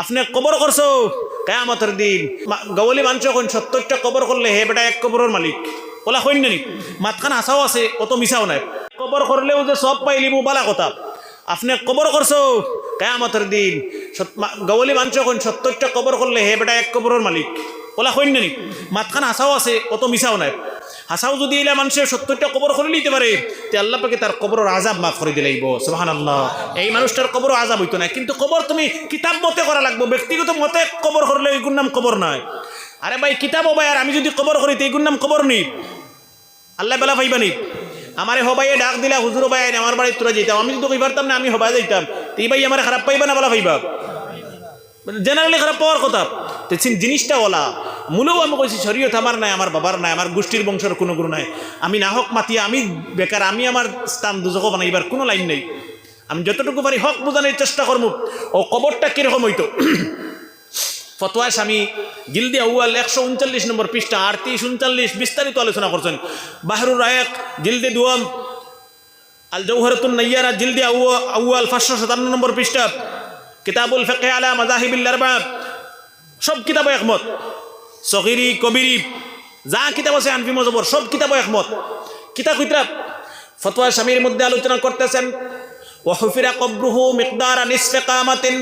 আপনি কবর করছ? কেয়ামতের দিন। গবলি মানুষ এখন সত্তরটা কবর করলে হে বেটা এক কবরের মালিক। ওলা হইন নি মাতখান আশাও আছে, অত মিশাও নাই। কবর করলেও যে সব পাইলিব বালা কথা। আপনি কবর করছ? কেয়ামতের দিন। গবলি মানুষ এখন সত্তরটা কবর করলে হে বেটা এক কবরের মালিক। ওলা হইন নি মাতখান আশাও আছে, অত মিশাও নাই। হাসাও যদি এলা মানুষের সত্তরটা কবর করে নিতে পারে, তে আল্লাহ পাকে তার কবরের আজাব মাফ করে দিলাইব সুহান আল্লাহ এই মানুষটার কবর আজাব হইতো না, কিন্তু কবর তুমি কিতাব মতে করা লাগবো, ব্যক্তিগত মতে কবর করলে এইগুর নাম কবর নয়। আরে ভাই, কিতাবও ভাই, আর আমি যদি কবর করি তো এইগুর নাম কবর নি আল্লাহ বেলা পাইবানি আমার হবাইয়ে ডাক দিলা হুজুর ভাই আমার বাড়ি তোরা যেতাম আমি যদি কই পারতাম না, আমি হবাই যাইতাম। তো এই ভাই আমার খারাপ পাইবা না, বলা পাইবা জেনারেলি খারাপ পাওয়ার কথা। তো জিনিসটা ওলা। মূলেও আমি কইছি শরীয়ত আমার নাই আমার বাবার নাই আমার গোষ্ঠীর বংশের কোনো গুরু নাই। আমি না হক মাতিয়া আমি বেকার আমি আমার স্থান দুজক বানাইবার কোনো লাইন নেই। আমি যতটুকু পারি হক বোঝানোর চেষ্টা করব ও কবরটা কীরকম হইতো ফতোয়া স্বামী গিলদি আউয়াল একশো উনচল্লিশ নম্বর পৃষ্ঠা আটত্রিশ উনচল্লিশ বিস্তারিত আলোচনা করছেন বাহরুর রায়ক গিলদি দুয়াম আল জৌহরতুন নাইয়ারা জিলদি আউ- আউয়াল পাঁচশো সাতান্ন নম্বর পৃষ্ঠা, কিতাবুল ফেকে আলা মাজাহিবিল আরবাব সব কিতাব একমত। সগিরি, কবিরি, যা কিতাব আছে আনফি মজবর, সব কিতাব একমত। কিতাব কিতাব ফতোয়া স্বামীর মধ্যে আলোচনা করতেছেন। ওহফিরা কব্রুহু মিকদার নিসফে কামাতিন।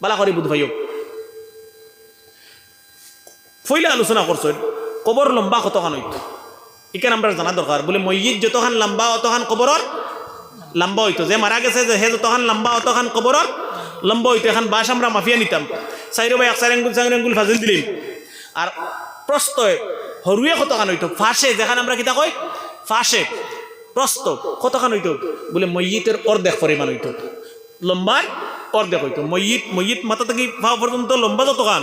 বালা করি বুধ ভাইও। ফইলে আলোচনা করছেন, কবর লম্বা কতখান হইতো? ইকান আমরা জানা দরকার বলে মসজিদ যতখান লম্বা অতখান কবরর লম্বা হইতো। যে মারা গেছে যে হে যতখান লম্বা অতখান কবরর লম্বা হইতো, এখন বাস আমরা মাফিয়া নিতাম। চাইরো ভাই এক চার আঙ্গুল চার আঙ্গুল ফাজিল দিলিম। আর প্রস্ত হরুয়ে কতখান হইতো? ফাঁসে, যেখানে আমরা কিতা কই? ফাঁসে। প্রস্ত কতখান হইতো? বলে মসজিদের অর্ধেক পরিমাণ হইতো। লম্বার অর্ধেক হইতো। মসজিদ মসজিদ মাথা থেকে পাওয়া পর্যন্ত লম্বা যতখান।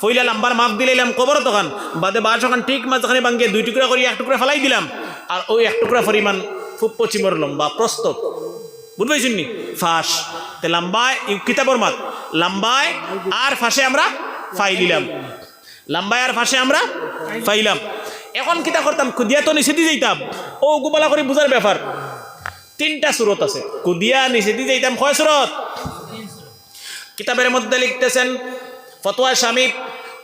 ফইলা লাম্বার মাপ দিলাম কবর তখন বাদে বাস ওখান ঠিক মাঝখানে ভাঙ্গে দুই টুকরা করে, এক টুকরা ফেলাই দিলাম। আর ওই এক টুকরা পরিমাণ খুব পশ্চিমর লম্বা প্রস্ত বুঝতে পারছেন নি? ফাঁস। তে লম্বায় কিতাবর মাত। লম্বায় আর ফাঁসে আমরা ফাই দিলাম লম্বায় আর ফাঁসে আমরা ফাইলাম এখন কিতা করতাম খুদিয়া তো নিষেধি যাইতাম। ও গোপালা করে বুঝার ব্যাপার। তিনটা সুরত আছে। কুদিয়া নিষেধি যাইতাম। কয় সুরত? কিতাবের মধ্যে লিখতেছেন, ফতোয়া স্বামী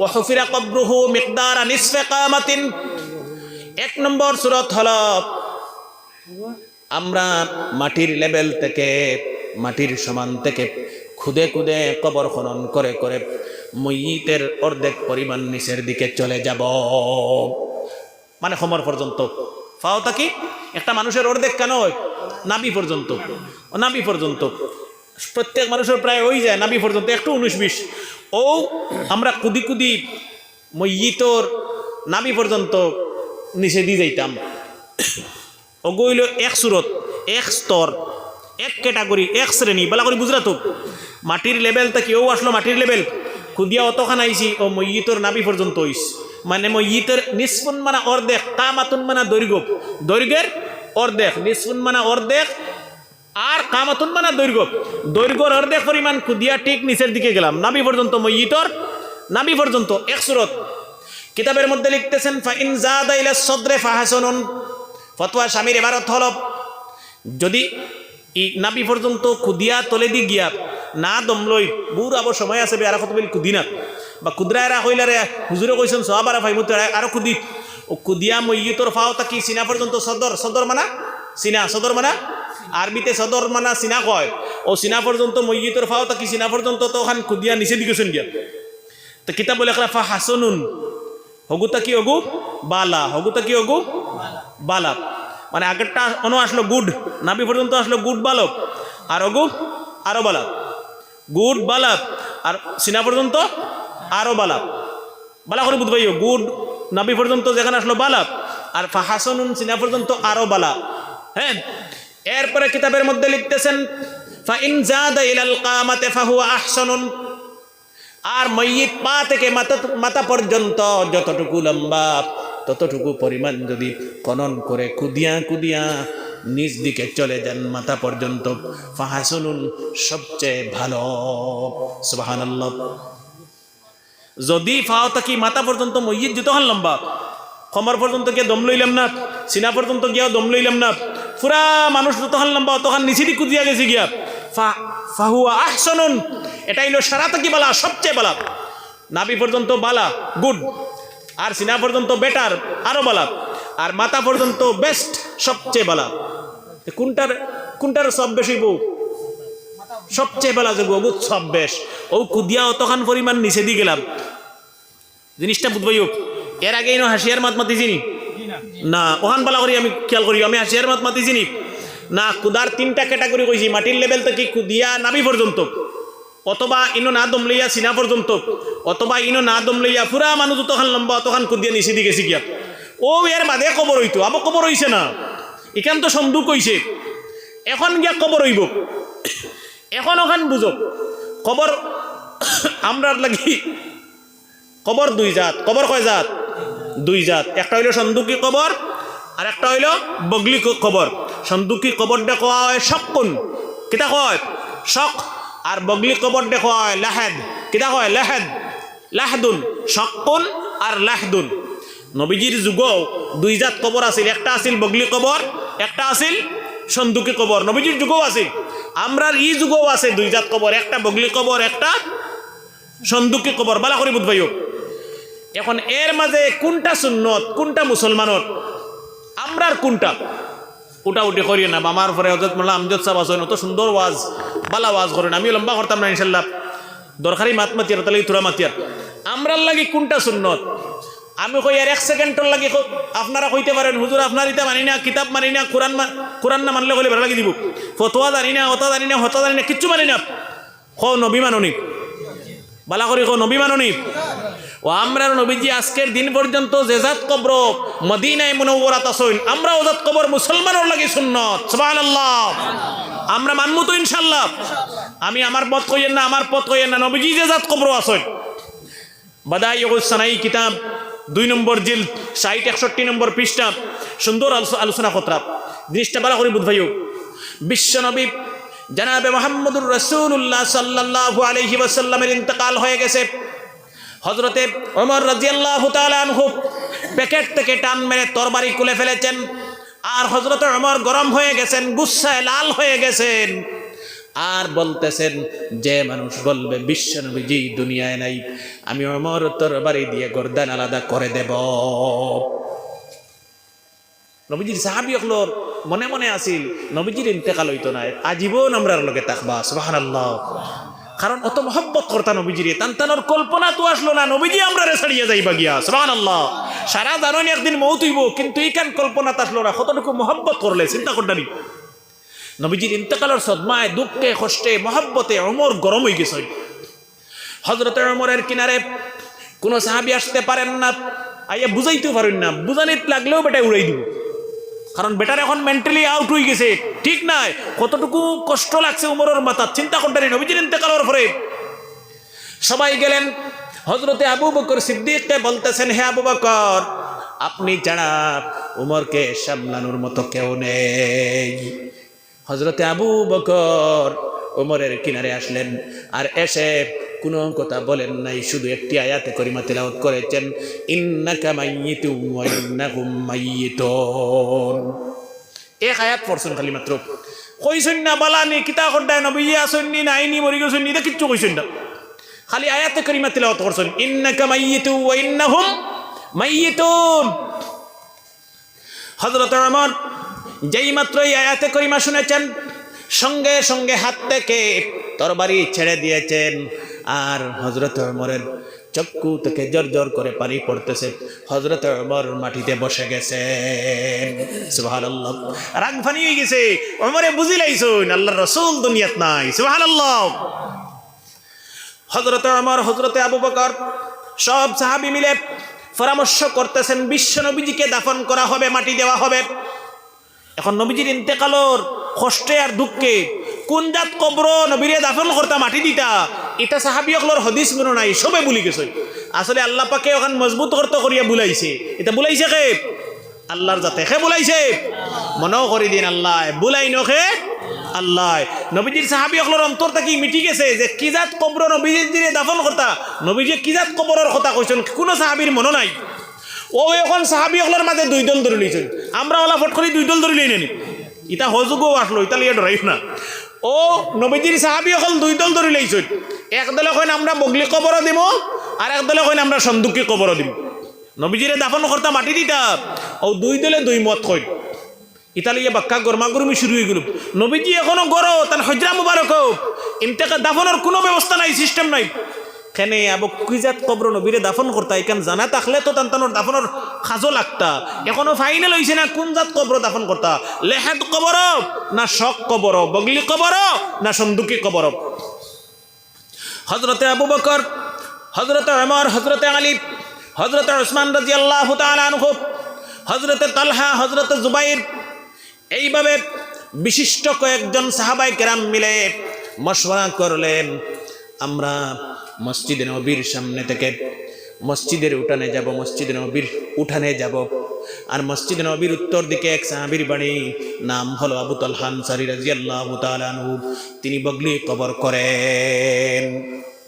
ও হফিরা কব্রুহু মিকদার নিসফে কামাতিন। এক নম্বর সুরত হল আমরা মাটির লেভেল থেকে, মাটির সমান থেকে খুদে খুদে কবর খনন করে করে মইতের অর্ধেক পরিমাণ নিচের দিকে চলে যাব। মানে সমর পর্যন্ত। ফাওতা কি? একটা মানুষের অর্ধেক কেন নাবি পর্যন্ত। নাবি পর্যন্ত। প্রত্যেক মানুষের প্রায় ওই যায় নাবি পর্যন্ত। একটু উনিশ বিশ। ও আমরা কুদি কুদি মইতর নাবি পর্যন্ত নিচে দিয়ে যাইতাম। অগইল এক সুরত, এক স্তর, এক ক্যাটাগরি, এক শ্রেণি, বলা করি বুঝলা তো মাটির লেভেল তা কেউ আসলো? মাটির লেভেল খুদিয়া অতখান আইছি ও মইতর নাবি পর্যন্ত হইস মানে মই মইতর নিষ্পুন মানা অর্ধেক কামাতুন মানা দৈর্ঘ্য দৈর্ঘ্যের অর্ধেক নিষ্পুন মানা অর্ধেক আর কামাতুন মানা দৈর্ঘ্য দৈর্ঘ্যর অর্ধেক পরিমাণ খুদিয়া ঠিক নিচের দিকে গেলাম। নাবি পর্যন্ত মইতর নাবি পর্যন্ত এক সুরত। কিতাবের মধ্যে লিখতেছেন ফাইন জাদা ইলা সদরে ফাহাসনুন ফতোয়া স্বামীর এবারত হল যদি ই নাবি পর্যন্ত কুদিয়া তলে দি গিয়া না দমলই বুর আবার সময় আছে বেয়ারা কত বলি কুদি না বা কুদরা এরা কইলারে হুজুরে কইছেন সবার ভাইমত আরও কুদি ও কুদিয়া মইয়তর ফাও তাকি সিনা পর্যন্ত সদর সদর মানা? সিনা সদর মানা? আরবিতে সদর মানা সিনা কয়। ও সিনা পর্যন্ত মইয়তর ফাও তাকি সিনা পর্যন্ত তো ওখান কুদিয়া নিচে দিকেছেন গিয়া। তো কিতাব বলে ফা হাসনুন হগুতা কি হগু? বালা। হগুতা কি হগু? বালা। মানে আগেরটা অন আসলো গুড নাবি পর্যন্ত আসলো গুড বালক। আর অগু আরও বালাক গুড বালাক আর সিনা পর্যন্ত আরও বালাক বালা করে বুঝবাই গুড নাবি পর্যন্ত যেখানে আসলো বালাক আর ফাহাসনুন সিনা পর্যন্ত আরও বালা। হ্যাঁ? এরপরে কিতাবের মধ্যে লিখতেছেন ইন জাদা ইলাল কামাতে ফাহুয়া আহসানুন। আর ময়িত পা থেকে মাথা মাথা পর্যন্ত যতটুকু লম্বা, ততটুকু পরিমাণ যদি খনন করে কুদিয়া কুদিয়া নিজ দিকে চলে যান মাথা পর্যন্ত ফাহাসনুন সবচেয়ে ভালো। সুবাহান যদি ফাও থাকি মাথা পর্যন্ত মসজিদ যতক্ষণ লম্বা, কমর পর্যন্ত গিয়ে দম লইলাম না, সিনা পর্যন্ত গিয়াও দম লইলাম না পুরা মানুষ যতক্ষণ লম্বা অতক্ষণ নিচে দিকে কুদিয়া গেছে গিয়া। ফাহুয়া আহসনুন। এটা হইল সারা থেকে বালা? সবচেয়ে বালা। নাভি পর্যন্ত বালা গুড। আর সিনা পর্যন্ত বেটার আরও বালা। আর মাথা পর্যন্ত বেস্ট সবচেয়ে বালা। কোনটার কোনটার সব বেশি বউ সবচেয়ে বেলা যে বহুত সব বেশ। ও কুদিয়া অতখান পরিমাণ নিচে দিয়ে গেলাম। জিনিসটা বুঝবই এর আগে হাসিয়ার মাত মাতি চিনি না। ওখান পালা করি আমি খেয়াল করি। আমি হাসিয়ার মাত মাতি চিনি না কুদার তিনটা ক্যাটাগরি কইছি মাটির লেভেল থেকে কুদিয়া নাবি পর্যন্ত অথবা ইনো না দম লইয়া সিনা পর্যন্ত অথবা ইনো না দম লইয়া পুরা মানুষ তখন লম্বা তখন কুদিয়া নিচে গেছি গিয়া ও এর বাদে কবর হইতো। আবার কবর হইছে না। এখান তো সন্দুক হইছে এখন গিয়া কবর হইব। এখন ওখান বুঝো কবর আমরার লাগি কবর দুই জাত। কবর কয় জাত? দুই জাত। একটা হইল সন্দুকি কবর আর একটা হইল বগলি কবর। সন্দুকি কবর দেখা হয় শকুন। কিতা কয় শক। আর বগলি কবর দেখা হয় লাহেদ। কিতা কয় লাহেদ। লাহদুন। শকুন আর লাহদুন। নবীজির যুগ দুই জাত কবর আছিল। একটা আছিল বগলি কবর, একটা আছিল সন্দুকি কবর। নবীজির যুগও আছিল। আমরার ই যুগও আছে দুই জাত কবর। একটা বগলি কবর, একটা সন্দুকি কবর। বালা করে বুধবাইও এখন এর মাঝে কোনটা সুন্নত, কোনটা মুসলমানত? আমরার কোনটা? উটা উঠে করিয়ে না। আমার পরে হজরত মোল্লা আমজদ সাহেব আসেন অত সুন্দর ওয়াজ, বালা ওয়াজ করেন। আমি লম্বা করতাম না ইনশাল্লাহ দরকারি মাত মাতিয়ার তাহলে তুরা মাতিয়ার আমরার লাগি কোনটা সুন্নত? আমি কই আর এক সেকেন্ডর লাগি আপনারা কইতে পারেন, হুজুর আপনার ইটা মানি না, কিতাব মানি না, কোরআন কোরআন না মানলে কইলে ভালো লাগি দিব। ফতোয়া জানি না অতা জানি না, হতা জানি না, কিচ্ছু মানি না। ক নবী মাননি। বালা করি ক নবী মাননি। ও আমরা নবীজি আজকের দিন পর্যন্ত জেজাত কবর মদিনায় মনোবরাত আসইন আমরা ওজাত কবর মুসলমানের লাগে সুন্নত, সুবহানাল্লাহ। আমরা মানমু তো ইনশাল্লাহ আমি আমার পথ কইয়েন না, আমার পথ কইয়েন না, নবীজি জেজাত কবর আসইন বাদাই সানাই কিতাব, দুই নম্বর জিল, ষাট, একষট্টি নম্বর পৃষ্ঠা, সুন্দর আলোচ- আলোচনা কতরা জিনিসটা বালা করে বুধ ভাইও। বিশ্বনবী জানাবে মোহাম্মদুর রসুল্লাহ সাল্লাহ আলহি ওয়াসাল্লামের ইন্তকাল হয়ে গেছে। হজরতে ওমর রাজিয়াল্লাহ আনহু প্যাকেট থেকে টান মেরে তরবারি খুলে ফেলেছেন। আর হজরতে ওমর গরম হয়ে গেছেন গুচ্ছায় লাল হয়ে গেছেন। আর বলতেছেন, যে মানুষ বলবে, বিশ্বনবীজি দুনিয়ায় নাই, আমি অমর তরবারি দিয়ে গর্দান আলাদা করে দেব। নবীজির সাহাবি অকলোর মনে মনে আছিল নবীজির ইন্তেকাল হইতো না, আজীবন আমরার লগে তাকবা সুবহানাল্লাহ। কারণ অত মহব্বত করতা নবীজিরে। তান তানোর কল্পনা তো আসলো না, নবীজি আমরা রে ছাড়িয়ে যাইবা গিয়া, সুবহানাল্লাহ। সারা জানুয়ারি একদিন মৌত হইব, কিন্তু এইখান কল্পনা আসলো না, কতটুকু মহব্বত করলে, চিন্তা করতানি নবীজির ইন্তকালের সদমায়, দুঃখে, কষ্টে, মহব্বতে অমর গরম হয়ে গেছে। হজরত অমরের কিনারে কোনো সাহাবি আসতে পারেন না, আইয়া বুঝাইতে পারেন না, বুঝানিত লাগলেও বেটা উড়াই দিব। কারণ বেটার এখন মেন্টালি আউট হয়ে গেছে। ঠিক নাই। কতটুকু কষ্ট লাগছে উমরের মাথা চিন্তা করতেন নবীজির ইন্তকালের পরে। সবাই গেলেন হজরতে আবু বকর সিদ্দিককে বলতেছেন, হে আবু বকর, আপনি ছাড়া উমরকে সামলানোর মতো কেউ নেই। হজরতে আবু বকর উমরের কিনারে আসলেন, আর এসে কোনো কথা বলেন নাই, শুধু একটি আয়াতে করিমা তেলাওয়াত করেছেন, ইন্নাকা মাইয়িতুম ওয়া ইন্নাহুম মাইয়িতুন। এক আয়াত পড়ছেন খালি মাত্র। কইছেন না, বালানি কিতা করদায় নবী আসেন নি নাইনি মরি গেছেন নি, এটা কিচ্ছু কইছেন না। খালি আয়াতে করিমা তেলাওয়াত করছেন, ইন্নাকা মাইয়িতু ওয়া ইন্নাহুম মাইয়িতুন। হযরত ওমর যেই মাত্র এই আয়াতে করিমা শুনেছেন, সঙ্গে সঙ্গে হাত থেকে তরবারি ছেড়ে দিয়েছেন। আর হজরত ওমরের চক্ষু থেকে জর জর করে পানি পড়তেছে। হজরত ওমর মাটিতে বসে গেছে। রাগ ফানি হয়ে গেছে। ওমরে বুঝিলাইছুন আল্লাহর রাসূল দুনিয়াত নাই। সুবহানাল্লাহ। হজরতে আমার হজরতে আবু বকর সব সাহাবি মিলে পরামর্শ করতেছেন, বিশ্ব নবীজিকে দাফন করা হবে, মাটি দেওয়া হবে। এখন নবীজির ইন্তেকালর কষ্টে আর দুঃখে কোন জাত কবর নবীরে দাফন করতা, মাটি দিতা? এটা সাহাবি অকলর হদিস মনে নাই, সবে ভুলি গেছে। আসলে আল্লাহ পাকে ওখান মজবুত করতে করিয়া বুলাইছে। এটা বুলাইছে কে? আল্লাহর যাতে খে বুলাইছে। মনেও করে দিন আল্লাহ, বুলাই নখে আল্লাহ। নবীজির সাহাবি অকলর অন্তর থাকি মিটি গেছে যে, কি জাত কবর নবীজির দাফন করতা নবীজি কি জাত কবরের কথা কইছেন কোনো সাহাবির মনে নাই। ও এখন সাহাবি অকলর মাঝে দুই দল ধরে লইছেন আমরা ওলা ফট করে দুই দল ধরে লই নেনি। ইটা হজুগও আসলো, ইতা লিয়ে না। ও, নবীজির সাহাবি অকল দুই দল ধরে লাইছই এক দলে কইন আমরা বগলি কবরও দিব, আর এক দলে কইন আমরা সন্দুকি কবরও দিব। নবীজিরে দাফন করতা মাটি দিতা ও দুই দলে দুই মত কই ইতালিয়ে বাক্কা গরমাগরমি শুরু হয়ে গেল। নবীজি এখনও গরো তার হজরা মুবারক ইন্তেকা দাফনের কোনো ব্যবস্থা নাই সিস্টেম নাই। কেনে আবো কুইজাত কবর নবীরে দাফন করতা, এখান জানা থাকলে তো তান তানোর দাফনের সাজো লাগতা। এখনও ফাইনাল হয়েছে না, কোন জাত কবর দাফন করতা? লেহাদ কবর, না শক কবর, বগলি কবর, না সন্দুকি কবর? হজরতে আবু বকর হজরতে অমর হজরতে আলী হজরতে ওসমান রাজি আল্লাহ আনহু হজরতে তালহা হজরতে জুবাইর, এইভাবে বিশিষ্ট কয়েকজন সাহাবাই কেরাম মিলে মশওয়ারা করলেন, আমরা মসজিদে নবীর সামনে থেকে মসজিদের উঠানে যাব, মসজিদে নবীর উঠানে যাব। আর মসজিদে নবীর উত্তর দিকে এক সাহাবির বাড়ি, নাম হলো আবু তালহান সারি রাজি আল্লাহ তিনি বগলি কবর করেন।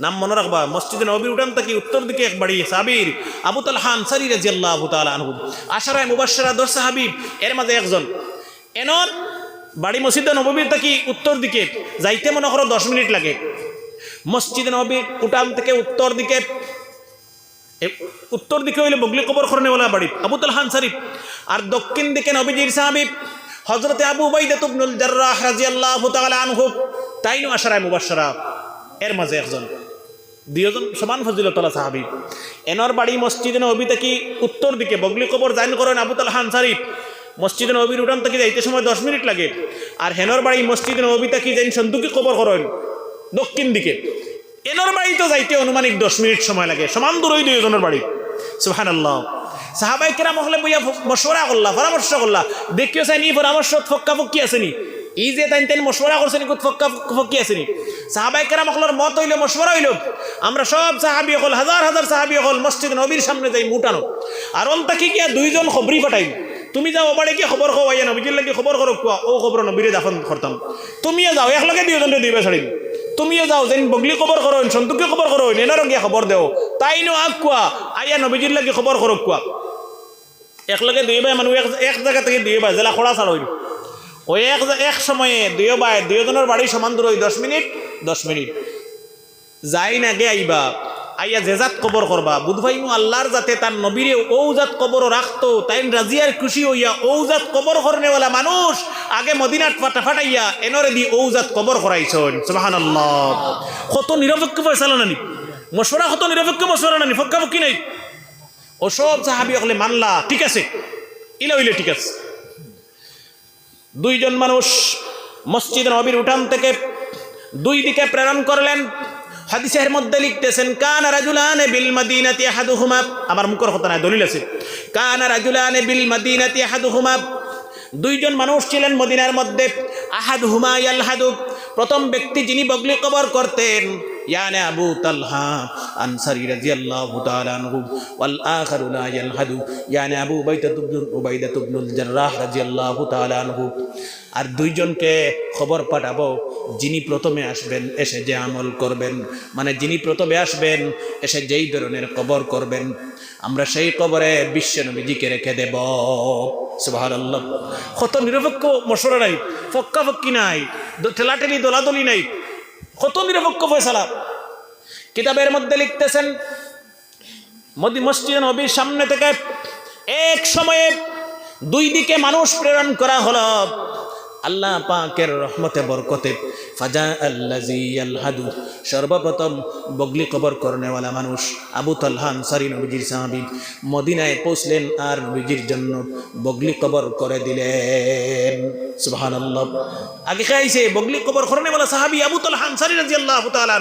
নাম মনে রাখবা, মসজিদে নবীর উঠান থেকে উত্তর দিকে এক বাড়ি সাবির আবু তালহান সারি রাজি আল্লাহ তালানহু আশারায় মুবাসরা দশ সাহাবিব এর মাঝে একজন। এনর বাড়ি মসজিদে নবীর থাকি উত্তর দিকে, যাইতে মনে করো দশ মিনিট লাগে। মসজিদে নবীর উঠান থেকে উত্তর দিকে উত্তর দিকে হইলে বগলি কবর খরনেওয়ালা বাড়ি, আবু তালহান শরীফ। আর দক্ষিণ দিকে নবীজির সাহাবিব হজরতে আবু তুবনুল জার্রাহ রাজিয়াল্লাহু তাআলা আনহু, তাইনু আশারায় মুবাশশারা, এর মাঝে একজন। দুইজন সমান ফজিলতলা সাহাবি। এনর বাড়ি মসজিদে নবী থেকে উত্তর দিকে বগলি কবর জাইন করেন আবু তালহান শরীফ। মসজিদে নবীর উঠান থেকে যাইতে সময় দশ মিনিট লাগে। আর হেনর বাড়ি মসজিদে নবী থেকে যাইন সন্দুকি কবর করেন। দক্ষিণ দিকে। এনর বাড়ি তো যাইতে অনুমানিক দশ মিনিট সময় লাগে। সমান দূর ওই দুইজনের বাড়ি। সুহান আল্লাহ সাহাবাই কেরাম হলে বইয়া মশওয়ারা করলা, পরামর্শ করলা। দেখিও চাইনি পরামর্শ ফক্কা ফক্কি আসেনি। ই যে তাই তাই মশওয়ারা করছেনি কুত ফক্কা ফক্কি আসেনি। সাহাবাই কেরাম হলার মত হইল, মশওয়ারা হইল। আমরা সব সাহাবি হল হাজার হাজার সাহাবি হল মসজিদ নবীর সামনে যাই মুটানো। আর কি গিয়া দুইজন খবরি পাঠাইল। তুমি যাও ওবারে কি খবর খাও আইয়া নবীজির লাগি খবর করো ও খবর নবীরে দাফন করতাম। তুমিও যাও, একলগে দুইজনে দুইবার ছাড়িল তুমিও যাও, যেন বগলি খবর করো সন্তুকে খবর করো এনারও গিয়া খবর দেও। তাই নো আগ কুয়া আইয়া নবীজির লাগে খবর করো কুয়া একলগে দুই ভাই মানুষ এক জায়গা থেকে দুই ভাই, জেলা খোড়া ছাড় হইল। ওই এক এক সময়ে দুই ভাই দুইজনের বাড়ি সমান দূর দশ মিনিট দশ মিনিট। যাই না গে আইবা। আইয়া জেজাত কবর করবা। বুধভাইমু আল্লাহর যাতে তার নবীরে ঔজাত কবর রাখতো, তাই রাজিয়ার খুশি হইয়া ঔজাত কবর করনেওয়ালা মানুষ আগে মদিনাত ফাটা ফাটাইয়া এনরে দি ঔজাত কবর করাইছন। সুবহানাল্লাহ। কত নিরপেক্ষ ফয়সালা নানি। মশওয়ারা কত নিরপেক্ষ মশওয়ারা নানি ফক্কা ফক্কি নাই। ও সব সাহাবি হলে মানলা, ঠিক আছে? ইলে হইলে ঠিক আছে। দুইজন মানুষ মসজিদ নবীর উঠান থেকে দুই দিকে প্রেরণ করলেন। হাদিসের মধ্যে লিখতেছেন, কান রাজুলানে বিল মাদিনাতি আহাদুহুমা। আমার মুখর কথা নাই, দলিল আছে। কানা রাজুলানে বিল মাদিনাতি আহাদুহুমা। দুইজন মানুষ ছিলেন মদিনার মধ্যে। আহাদ হুমা ইয়ালহাদু প্রথম ব্যক্তি যিনি বগলি কবর করতেন ইয়ানে আবু তালহা আনসারি রাদিয়াল্লাহু তাআলা আনহু, ওয়াল আখারু লা ইয়ালহাদু ইয়ানে আবু বাইদা ইবনুল উবাইদা ইবনুল জাররাহ রাদিয়াল্লাহু তাআলা আনহু। আর দুইজনকে খবর পাঠাবো, যিনি প্রথমে আসবেন এসে যে আমল করবেন। মানে যিনি প্রথমে আসবেন, এসে যেই ধরনের কবর করবেন, আমরা সেই কবরে বিশ্ব নবীজিকে রেখে দেব। সুবহানাল্লাহ। কত নিরপেক্ষ মশরা নাই ফক্কা ফক্কি নাই ঠেলাঠেলি দোলাদলি নাই। কত নিরপেক্ষ ফয়সালা। কিতাবের মধ্যে লিখতেছেন, মদি মসজিদ নবীর সামনে থেকে এক সময়ে দুই দিকে মানুষ প্রেরণ করা হলো। আল্লাহ পাকের রহমতে বরকতে ফাজা আল্লাজি আলহাদু সর্বপ্রথম বগলি কবর করনেওয়ালা মানুষ আবু তালহান সারি নবীজির সাহাবি মদিনায় পৌঁছলেন আর নবীজির জন্য বগলি কবর করে দিলেন। সুবাহান আগে খাইছে বগলি কবর করনেওয়ালা সাহাবি আবু তালহান সারি রাজি আল্লাহ তালা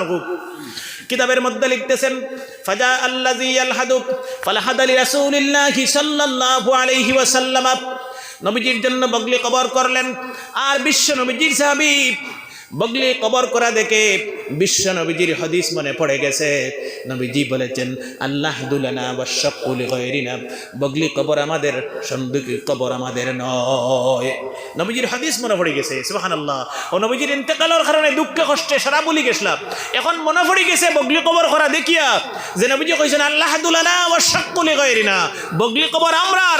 কিতাবের মধ্যে লিখতেছেন ফাজা আল্লাজি আলহাদু ফালাহাদ আলী রাসূলিল্লাহি সাল্লাল্লাহু আলাইহি ওয়াসাল্লাম নবীজির জন্য বগলি কবর করলেন। আর বিশ্ব নবীজির সাহাবী বগলি কবর করা দেখে বিশ্ব নবীজির হদিস মনে পড়ে গেছে। নবীজি বলেছেন, আল্লাহ দুলানা গায়রিনা। বগলি কবর আমাদের, সন্দুকি কবর আমাদের নয়। নবীজির হাদিস মনে পড়ে গেছে, সুবহানাল্লাহ। ও নবীজির ইন্তেকালের কারণে দুঃখে, কষ্টে সারা বলি গেছিলাম। এখন মনে পড়ে গেছে, বগলি কবর করা দেখিয়া যে নবীজি কইছেন, আল্লাহ দুলানা ওয়াশাকুল গায়রিনা। বগলি কবর আমরার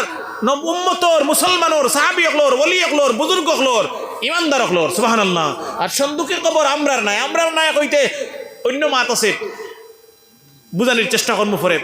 উম্মতর, মুসলমানর, সাহাবি অকলোর ওলি অকলোর বুজুর্গ অকলোর ইমানদার হকলোর সুবাহান আল্লাহ আর সন্দুকের কবর আমরার নাই। আমরার নাই কইতে অন্য মাত আছে। বুঝানির চেষ্টা করব পরে